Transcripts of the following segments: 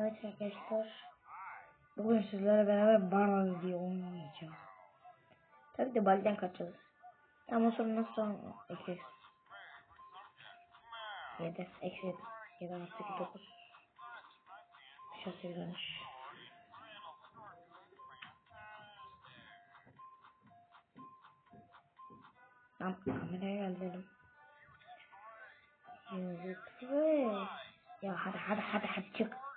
Evet arkadaşlar. Bugün sizlerle beraber Barlaz diye oynayacağız. Tabii de balden kaçacağız. Ama sonra nasıl eksi 7 eksi 7 7 6 8 9 5 6 8 13 Tam kameraya gel dedim. Yazık Ya hadi hadi hadi hadi çık.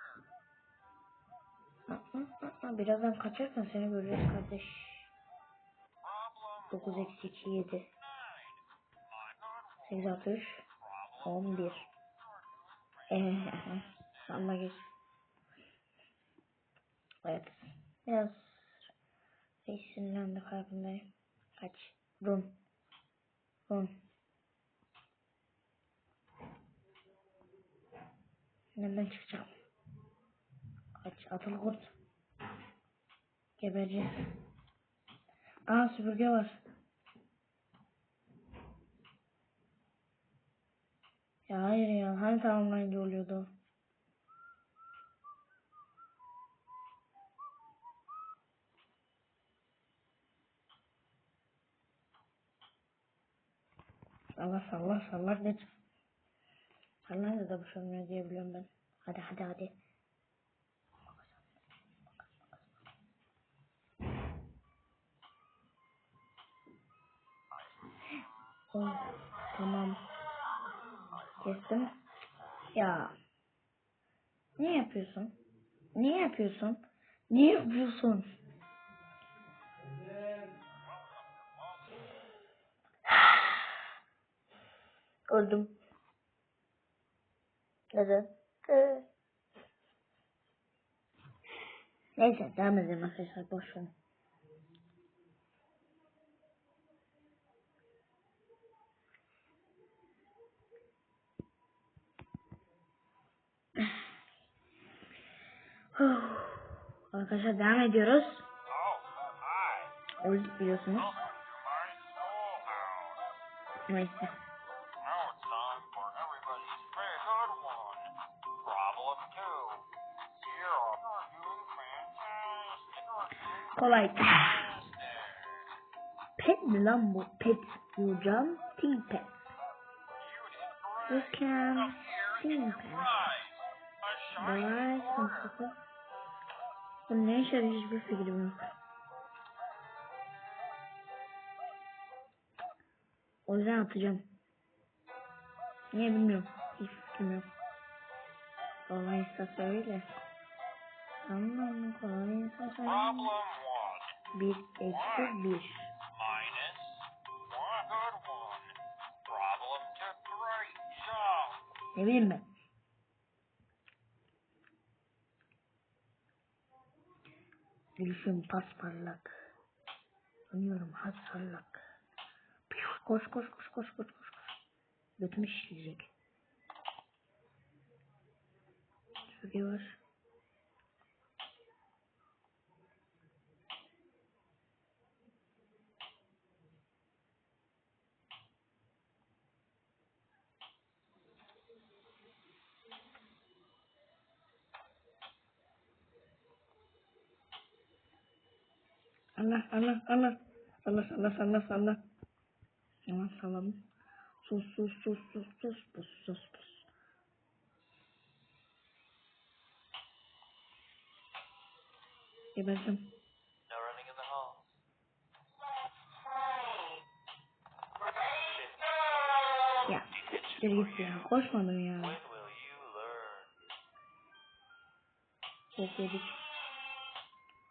Birazdan kaçarsan seni göreceğiz kardeş. 9 eksi 2 7 8 6 3 11 Eee geç. Evet. Biraz şey sinirlendi farkındayım. Kaç. Run. Run. Nereden çıkacağım? Kaç. Atılı kurt. Gebereceğiz. Aa süpürge var. Ya hayır ya. Hani tamamlayınca oluyordu. Salla salla salla geç. Sallayınca da olmuyor diye biliyorum ben. Hadi hadi hadi. Oh, tamam. Kestim. Ya. Ne yapıyorsun? Ne yapıyorsun? Ne yapıyorsun? Öldüm. Neden? Neyse devam edelim arkadaşlar boş Arkadaşlar devam ediyoruz. Old biliyorsunuz. Neyse. Kolay. Pet mi lan bu? Pet bulacağım. Team pet. You can team pet. Sword. sıkıntı. Bu ne işe hiçbir fikrim yok. O yüzden atacağım. Niye bilmiyorum. Hiç fikrim yok. Kolaysa söyle. Tamam kolaysa söyle. Problem one. Bir eksi bir. Ne bileyim ben. Gülüşüm pasparlak. Sanıyorum has parlak. Piu, Koş koş koş koş koş koş. Götümü şişirecek. Süpürge var. Allah Allah Allah. Salla salla salla salla. Tamam salladım. Sus sus sus sus sus sus sus sus. Geberdim. Ya. Geri git ya. Koşmadım ya. Çok yedik.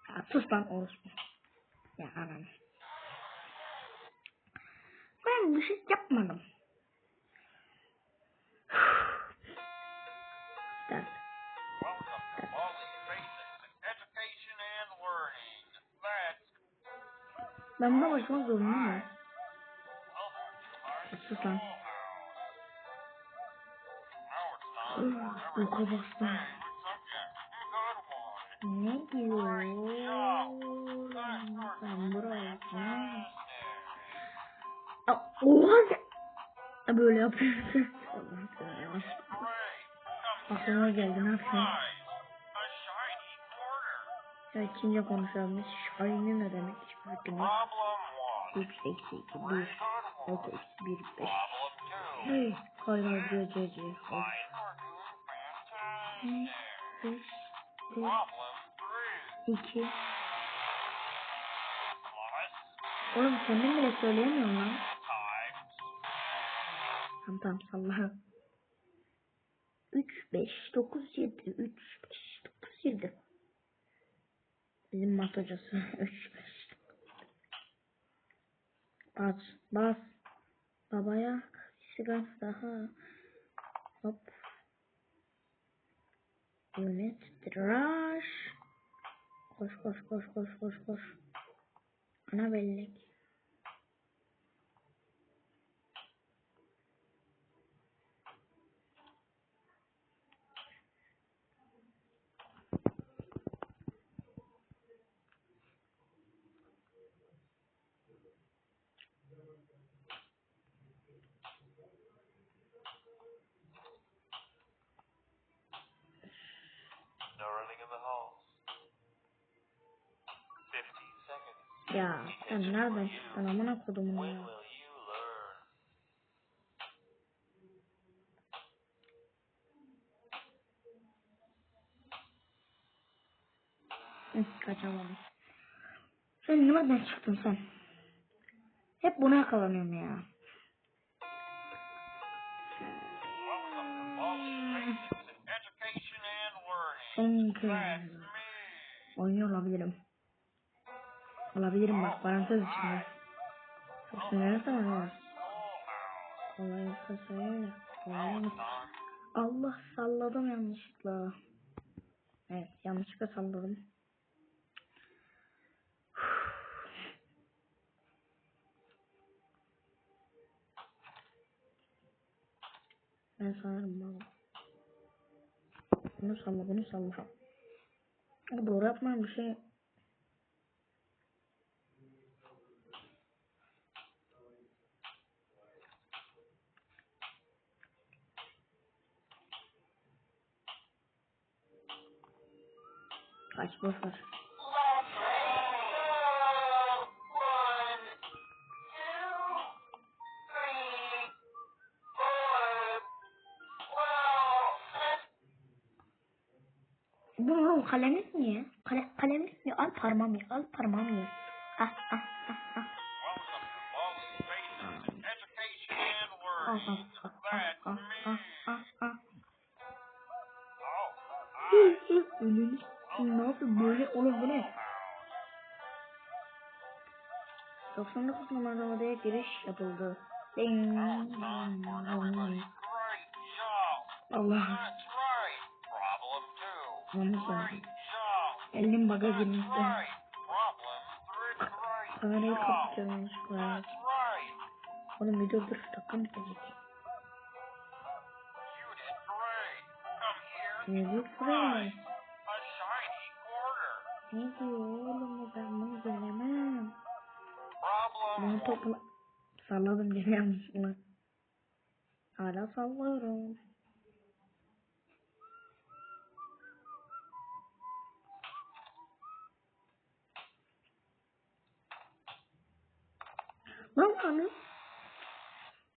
Ya sus lan orospu. Ya. Ben bir şey yapmadım. That's Ben buna başlamak zorundayım ya. Sus lan. Uyku bastı. Ne diyor? Ben buraya. Oha. Böyle yapıyorsun. Aklıma geldi ne yapayım? Ya Çince konuşalım. Şahin'i ne demek? 1. X eksi 2 1 Good 6 one. eksi 1 5 Problem 2. Hey hayır doing fantastic. 5 Problem 3. 2 Plus Oğlum kendin bile söyleyemiyorsun lan. Tamam tamam salla. 3 5 9 7 3 5 9 7 Bizim mat hocası. 3 5 Bas bas. Babaya sigara daha. Hop. Unit Rush Koş koş koş koş koş koş ಹಣ వెయ్యడానికి No running in the hall. Ya sen nereden çıktın amına kodumun ya. kaçamadım. Sen nereden çıktın sen? Hep buna yakalanıyorum ya. Welcome to Ballsy Basics Olabilirim bak parantez içinde. Çok sinirlenirsen. Schoolhouse. Kolay olsa söyle. Allah salladım yanlışlıkla. Evet yanlışlıkla salladım. Ben sanırım mal. Bunu salla bunu salla. Doğru yapmayan bir şey. Kaç boş ver. Bu oğlum kalemlik niye? Kale, kalemlik mi? Al parmağımı ye. Al parmağımı ye. Ah ah ah ah. Welcome 99 numaralı odaya giriş yapıldı. Allah. Oldu. job. Elim baga girmişti. Kamerayı kapatıyorum yanlışlıkla. Oğlum bir dur dur dakika mı gelecek? Ne diyor. Ne diyor oğlum ben gelemem. Bunu topla. Salladım gene yanlışlıkla. Hala sallıyorum. Lan anı